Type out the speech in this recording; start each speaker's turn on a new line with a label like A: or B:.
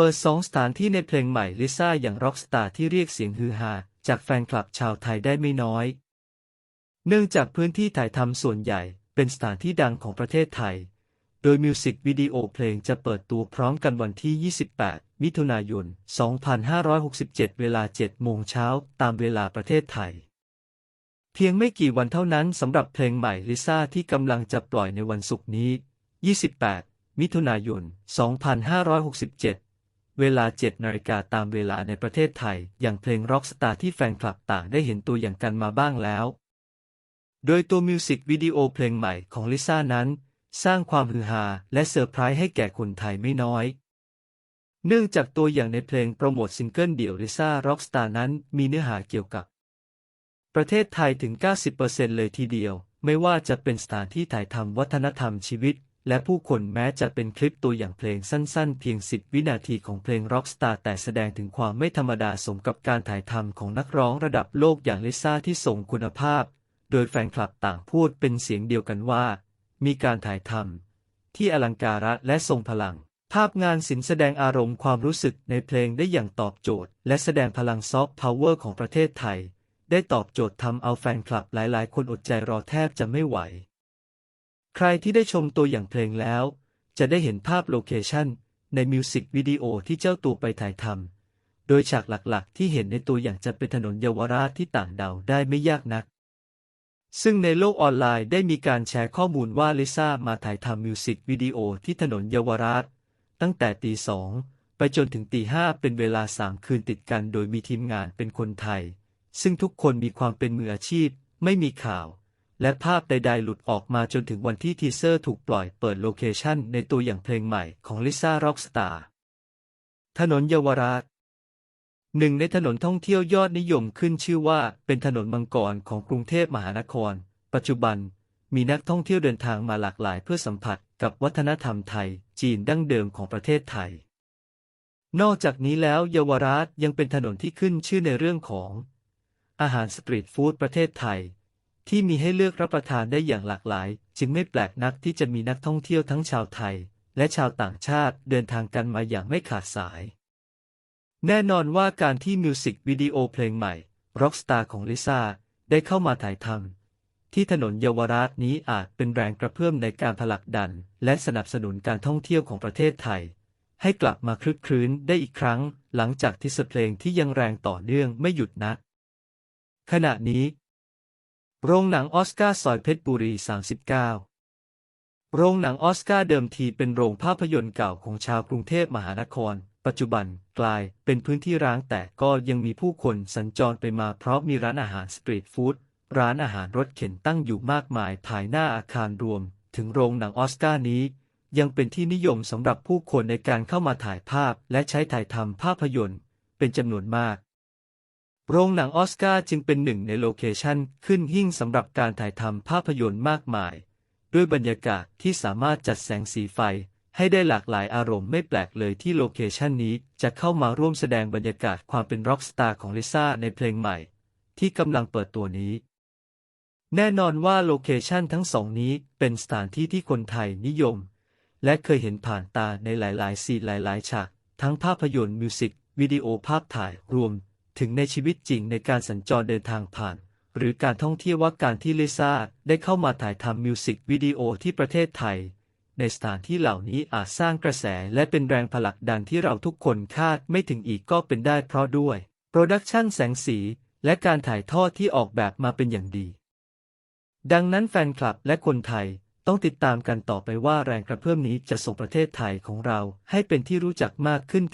A: ปิดสองสถานที่ในเพลงใหม่ลิซ่าอย่างร็อกสตาร์ที่เรียกเสียงฮือฮาจากแฟนคลับชาวไทยได้ไม่น้อย เนื่องจากพื้นที่ถ่ายทำส่วนใหญ่เป็นสถานที่ดังของประเทศไทย โดยมิวสิกวิดีโอเพลงจะเปิดตัวพร้อมกันวันที่ 28 มิถุนายน 2567 เวลา 7 โมงเช้าตามเวลาประเทศไทย เพียงไม่กี่วันเท่านั้นสำหรับเพลงใหม่ลิซ่าที่กำลังจะปล่อยในวันศุกร์นี้ 28 มิถุนายน 2567 เวลา 7นาฬิกาตามเวลาในประเทศไทย อย่างเพลงร็อกสตาร์ที่แฟนคลับต่างได้เห็นตัวอย่างกันมาบ้างแล้ว โดยตัวมิวสิกวิดีโอเพลงใหม่ของลิซ่านั้น สร้างความฮือฮาและเซอร์ไพรส์ให้แก่คนไทยไม่น้อย เนื่องจากตัวอย่างในเพลงโปรโมทซิงเกิลเดี่ยวลิซ่าร็อกสตาร์นั้นมีเนื้อหาเกี่ยวกับ ประเทศไทยถึง 90%เลยทีเดียว ไม่ว่าจะเป็นสถานที่ถ่ายทำวัฒนธรรมชีวิต และผู้คนแม้จะเป็นคลิปตัวอย่างเพลงสั้นๆ เพียง 10 วินาทีของเพลงร็อกสตาร์แต่แสดงถึงความไม่ธรรมดาสมกับการถ่ายทำของนักร้องระดับโลกอย่างลิซ่าที่ส่งคุณภาพ โดยแฟนคลับต่างพูดเป็นเสียงเดียวกันว่า มีการถ่ายทำที่อลังการะและทรงพลัง ภาพงานศิลป์แสดงอารมณ์ความรู้สึกในเพลงได้อย่างตอบโจทย์ และแสดงพลังซอฟต์พาวเวอร์ของประเทศไทย ได้ตอบโจทย์ทำเอาแฟนคลับหลายๆ คนอดใจรอแทบจะไม่ไหว ใครที่ได้ชมตัวอย่างเพลงแล้ว จะได้เห็นภาพโลเคชั่นในมิวสิกวิดีโอที่เจ้าตัวไปถ่ายทำ โดยฉากหลักๆ ที่เห็นในตัวอย่างจะเป็นถนนเยาวราชที่ต่างดาวได้ไม่ยากนัก ซึ่งในโลกออนไลน์ได้มีการแชร์ข้อมูลว่าลิซ่ามาถ่ายทำมิวสิกวิดีโอที่ถนนเยาวราช ตั้งแต่ตีสองไปจนถึงตีห้าเป็นเวลาสามคืนติดกันโดยมีทีมงานเป็นคนไทย ซึ่งทุกคนมีความเป็นมืออาชีพ ไม่มีข่าว และภาพใดๆ หลุดออกมาจนถึงวันที่ทีเซอร์ถูกปล่อยเปิดโลเคชั่นในตัวอย่างเพลงใหม่ของลิซ่าร็อกสตาร์ถนนเยาวราชหนึ่งในถนนท่องเที่ยวยอดนิยมขึ้นชื่อว่าเป็นถนนมังกรของกรุงเทพมหานคร ปัจจุบันมีนักท่องเที่ยวเดินทางมาหลากหลายเพื่อสัมผัสกับวัฒนธรรมไทย จีนดั้งเดิมของประเทศไทย นอกจากนี้แล้วเยาวราชยังเป็นถนนที่ขึ้นชื่อในเรื่องของ อาหารสตรีทฟู้ดประเทศไทย ที่มีให้เลือกรับประทานได้อย่างหลากหลาย จึงไม่แปลกนักที่จะมีนักท่องเที่ยวทั้งชาวไทย และชาวต่างชาติเดินทางกันมาอย่างไม่ขาดสาย แน่นอนว่าการที่มิวสิกวิดีโอเพลงใหม่ Rockstar ของลิซ่าได้เข้ามาถ่ายทำที่ถนนเยาวราชนี้อาจเป็นแรงกระเพื่อมในการผลักดัน และสนับสนุนการท่องเที่ยวของประเทศไทย ให้กลับมาคลึกครื้นได้อีกครั้ง หลังจากที่สเพลงที่ยังแรงต่อเนื่องไม่หยุดนะขณะนี้ โรงหนังออสการ์ซอยเพชรบุรี 39 โรงหนังออสการ์เดิมทีเป็นโรงภาพยนตร์เก่าของชาวกรุงเทพมหานคร ปัจจุบันกลายเป็นพื้นที่ร้างแต่ก็ยังมีผู้คนสัญจรไปมาเพราะมีร้านอาหารสตรีทฟู้ดร้านอาหารรถเข็นตั้งอยู่มากมายภายหน้าอาคารรวม ถึงโรงหนังออสการ์นี้ ยังเป็นที่นิยมสำหรับผู้คนในการเข้ามาถ่ายภาพและใช้ถ่ายทำภาพยนตร์ เป็นจำนวนมาก โรงหนังออสการ์จึงเป็นหนึ่งในโลเคชันขึ้นหิ่งสำหรับการถ่ายทำภาพยนตร์มากมาย ด้วยบรรยากาศที่สามารถจัดแสงสีไฟ ให้ได้หลากหลายอารมณ์ไม่แปลกเลยที่โลเคชันนี้จะเข้ามาร่วมแสดงบรรยากาศความเป็นร็อกสตาร์ของลิซ่าในเพลงใหม่ ที่กำลังเปิดตัวนี้ แน่นอนว่าโลเคชันทั้งสองนี้เป็นสถานที่ที่คนไทยนิยม และเคยเห็นผ่านตาในหลายๆซีหลาย ๆ ฉาก ทั้งภาพยนตร์มิวสิกวิดีโอภาพถ่ายรวม ถึงในชีวิตจริงในการสัญจรเดินทางผ่าน หรือการท่องเที่ยวว่าการที่ลิซ่าได้เข้ามาถ่ายทำมิวสิกวิดีโอที่ประเทศไทย ในสถานที่เหล่านี้อาจสร้างกระแสและเป็นแรงผลักดันที่เราทุกคนคาดไม่ถึงอีกก็เป็นได้เพราะด้วย โปรดักชันแสงสี และการถ่ายทอดที่ออกแบบมาเป็นอย่างดี ดังนั้นแฟนคลับและคนไทยต้องติดตามกันต่อไปว่าแรงกระเพื่อมนี้จะส่งประเทศไทยของเราให้เป็นที่รู้จักมากขึ้น